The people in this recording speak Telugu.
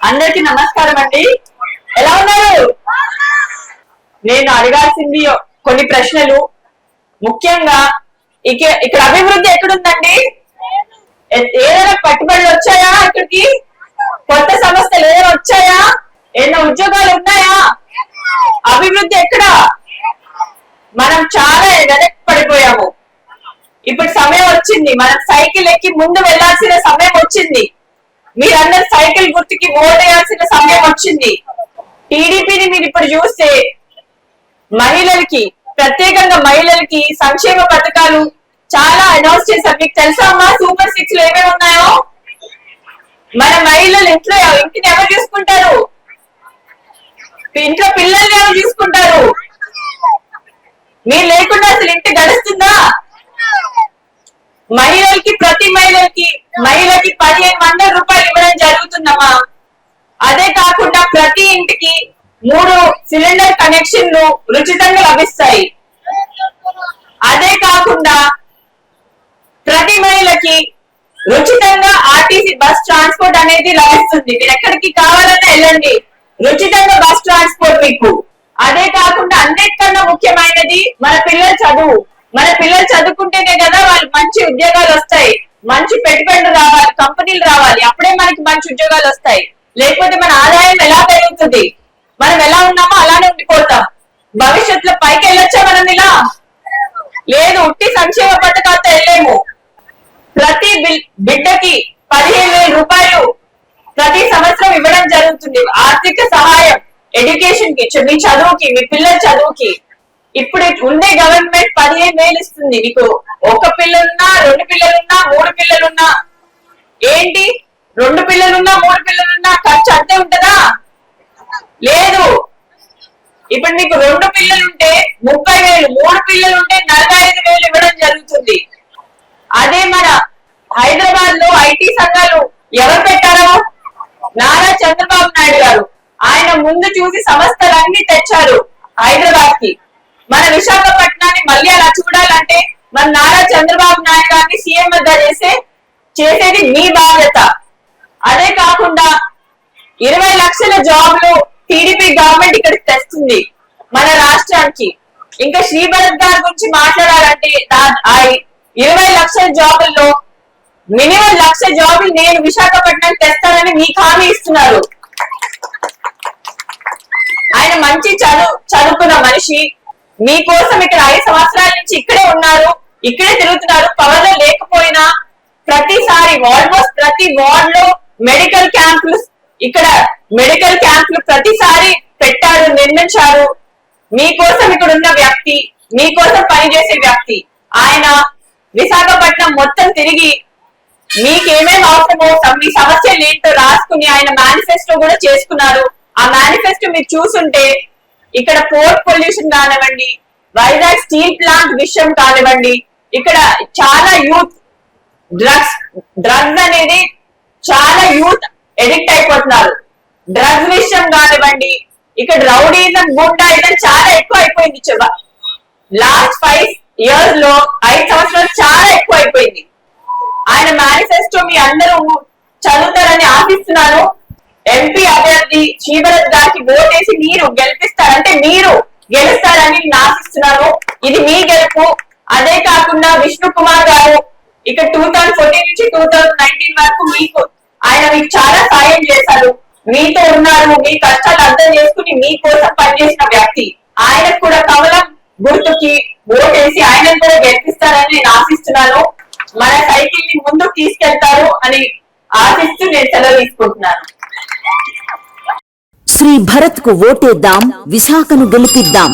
అందరికి నమస్కారం అండి. ఎలా ఉన్నారు? నేను అడగాల్సింది కొన్ని ప్రశ్నలు. ముఖ్యంగా ఇక ఇక్కడ అభివృద్ధి ఎక్కడుందండి? ఏదైనా పెట్టుబడులు వచ్చాయా ఇక్కడికి? కొత్త సంస్థలు ఏదైనా వచ్చాయా? ఏదైనా ఉద్యోగాలు ఉన్నాయా? అభివృద్ధి ఎక్కడ? మనం చాలా వెనక్కి పడిపోయాము. ఇప్పుడు సమయం వచ్చింది. మనం సైకిల్ ఎక్కి ముందు వెళ్ళాల్సిన సమయం వచ్చింది. మీరందరు సైకిల్ గుర్తుకి ఓటేయాల్సిన సమయం వచ్చింది. టీడీపీని మీరు ఇప్పుడు చూస్తే మహిళలకి ప్రత్యేకంగా మహిళలకి సంక్షేమ పథకాలు చాలా అనౌన్స్ చేశారు. మీకు తెలుసా అమ్మా సూపర్ సిక్స్లో ఏమేమి ఉన్నాయో? మన మహిళలు ఇంట్లో ఇంటిని ఎవరు చూసుకుంటారు ఇంట్లో పిల్లల్ని ఎవరు చూసుకుంటారు మీరు లేకుండా అసలు ఇంటి గడుస్తుందా? మహిళలకి ప్రతి మహిళలకి మహిళకి పదిహేను మంది రూపాయలు ఇవ్వడం జరుగుతుందమ్మా అదే కాకుండా ప్రతి ఇంటికి మూడు సిలిండర్ కనెక్షన్లు ఉచితంగా లభిస్తాయి. అదే కాకుండా ప్రతి మహిళకి ఉచితంగా ఆర్టీసీ బస్ ట్రాన్స్పోర్ట్ అనేది లభిస్తుంది. మీరు ఎక్కడికి కావాలన్నా వెళ్ళండి. ఉచితంగా బస్ ట్రాన్స్పోర్ట్ మీకు. అదే కాకుండా అన్నిటికన్నా ముఖ్యమైనది మన పిల్లల చదువు. మన పిల్లలు చదువుకుంటేనే కదా వాళ్ళు మంచి ఉద్యోగాలు వస్తాయి. మంచి పెట్టుబడులు రావాలి కంపెనీలు రావాలి. అప్పుడే మనకి మంచి ఉద్యోగాలు వస్తాయి. లేకపోతే మన ఆదాయం ఎలా పెరుగుతుంది? మనం ఎలా ఉన్నామో అలానే ఉండిపోతాం. భవిష్యత్తులో పైకి వెళ్ళొచ్చా మనం ఇలా? లేదు ఉట్టి సంక్షేమ పథకాలతో వెళ్ళలేము. ప్రతి బిల్- బిడ్డకి పదిహేను వేల రూపాయలు ప్రతి సంవత్సరం ఇవ్వడం జరుగుతుంది. ఆర్థిక సహాయం ఎడ్యుకేషన్కి మీ చదువుకి మీ పిల్లల చదువుకి. ఇప్పుడు ఉండే గవర్నమెంట్ పదిహేను వేలు ఇస్తుంది. నీకు ఒక పిల్లలున్నా రెండు పిల్లలున్నా మూడు పిల్లలున్నా ఏంటి? రెండు పిల్లలున్నా మూడు పిల్లలున్నా ఖర్చు అంతే ఉంటుందా? లేదు. ఇప్పుడు నీకు రెండు పిల్లలుంటే ముప్పై వేలు మూడు పిల్లలుంటే నలభై ఐదు వేలు ఇవ్వడం జరుగుతుంది. అదే మన హైదరాబాద్లో ఐటీ సంఘాలు ఎవరు పెట్టారో? నారా చంద్రబాబు నాయుడు గారు. ఆయన ముందు చూసి సంస్థలన్నీ తెచ్చారు హైదరాబాద్కి మన విశాఖపట్నాన్ని మళ్ళీ అలా చూడాలంటే మన నారా చంద్రబాబు నాయుడు గారిని సీఎం వద్ద చేసే చేసేది మీ బాధ్యత ఇరవై లక్షల జాబ్లు టీడీపీ గవర్నమెంట్ ఇక్కడ తెస్తుంది మన రాష్ట్రానికి. ఇంకా శ్రీభరత్ గారి గురించి మాట్లాడాలంటే ఇరవై లక్షల జాబుల్లో మినిమం లక్ష జాబులు నేను విశాఖపట్నం తెస్తానని మీకు హామీ ఇస్తున్నారు. ఆయన మంచి చదువు చదువుకున్న మనిషి. మీకోసం ఇక్కడ ఐదు సంవత్సరాల నుంచి ఇక్కడే ఉన్నారు ఇక్కడే తిరుగుతున్నారు పవర్లో లేకపోయినా ప్రతిసారి ఆల్మోస్ట్ ప్రతి వార్డ్లో మెడికల్ క్యాంపులు ఇక్కడ మెడికల్ క్యాంపులు ప్రతిసారి పెట్టారు నిర్మించారు. మీకోసం ఇక్కడ ఉన్న వ్యక్తి మీకోసం పనిచేసే వ్యక్తి ఆయన విశాఖపట్నం మొత్తం తిరిగి మీకేమేమి అవసరమో మీ సమస్యలు ఏంటో రాసుకుని ఆయన మేనిఫెస్టో కూడా చేసుకున్నారు. ఆ మేనిఫెస్టో మీరు చూసుంటే ఇక్కడ పోర్ట్ పొల్యూషన్ కానివ్వండి వైజాగ్ స్టీల్ ప్లాంట్ విషయం కానివ్వండి ఇక్కడ చాలా యూత్ డ్రగ్స్ డ్రగ్స్ అనేది చాలా యూత్ ఎడిక్ట్ అయిపోతున్నారు. డ్రగ్స్ విషయం కానివ్వండి ఇక్కడ రౌడీజం గుండాయిజం చాలా ఎక్కువ అయిపోయింది చెబ. లాస్ట్ ఫైవ్ ఇయర్స్లో ఐదు సంవత్సరాలు చాలా ఎక్కువ అయిపోయింది ఆయన మేనిఫెస్టో మీ అందరూ చదువుతారని ఆశిస్తున్నాను. ఎంపీ అభ్యర్థి శ్రీభరత్ గారికి ఓటేసి మీరు గెలిపిస్తారంటే మీరు గెలుస్తారని నేను ఆశిస్తున్నాను. ఇది మీ గెలుపు. అదే కాకుండా విష్ణు కుమార్ గారు ఇక టూ థౌసండ్ ఫోర్టీన్ నుంచి టూ థౌసండ్ నైన్టీన్ వరకు మీకు ఆయన మీకు చాలా సాయం చేశారు. మీతో ఉన్నారు మీ కష్టాలు అర్థం చేసుకుని మీకోసం పనిచేసిన వ్యక్తి. ఆయనకు కూడా కమలం గుర్తుకి ఓటేసి ఆయన కూడా గెలిపిస్తారని నేను ఆశిస్తున్నాను. మన సైకిల్ని ముందుకు తీసుకెళ్తారు అని ఆశిస్తూ నేను సెలవు తీసుకుంటున్నాను. శ్రీ భరత్కు ఓటేద్దాం విశాఖను గెలిపిద్దాం.